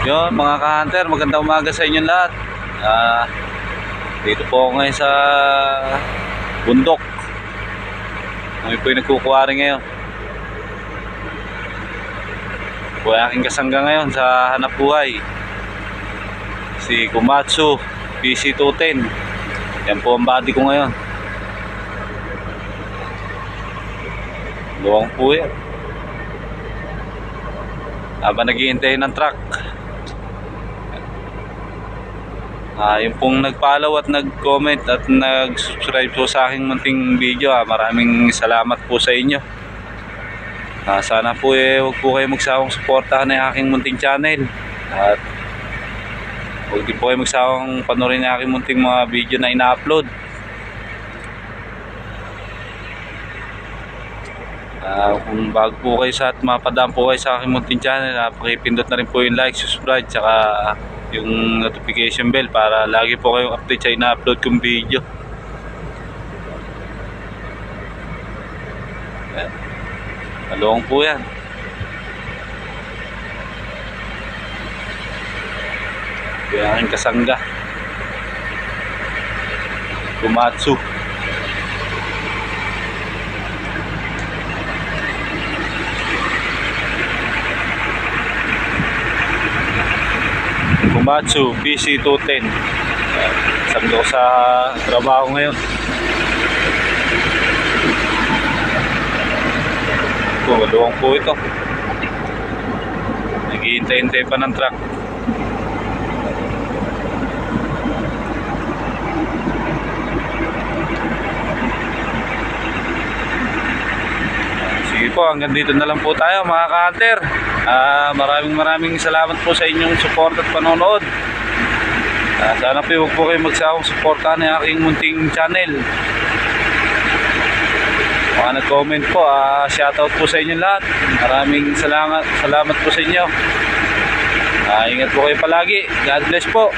Yun, mga ka-hunter, magandang umaga sa inyong lahat. Ah, dito po ako ngayon sa bundok. Kami po yung nagkukuwari ngayon. Po yung aking kasangga ngayon sa hanap buhay. Si Kumatsu PC210. Yan po ang body ko ngayon. Luwang po yan. Habang naghihintay ng truck. Ah, yung pong nag-follow at nag-comment at nag-subscribe po sa aking munting video, ah, maraming salamat po sa inyo. Ah, sana po eh, huwag po kayo magsawang suportahan ng aking munting channel. At huwag din po kayo magsawang panoorin ng aking munting mga video na ina-upload. Ah, kung bago po kayo sa at mapadaan po kayo sa aking munting channel, ah, pakipindot na rin po yung like, subscribe, tsaka yung notification bell para lagi po kayong update sa ina-upload kong video. Ayan. Talong po yan. Yung aking kasangga. Kumatsu. Kumatsu PC210 Sabi ko sa trabaho ngayon. Ito, maluwang po ito. Naghihintay-hintay pa ng truck. Sige po, hanggang dito na lang po tayo mga ka-hunter. Ah, maraming maraming salamat po sa inyong support at panonood. Ah, sana po huwag po kayo magsawang suportahan ng aking munting channel. Mga nag-comment po, ah, shoutout po sa inyo lahat. Maraming salamat, salamat po sa inyo. Ah, ingat po kayo palagi. God bless po.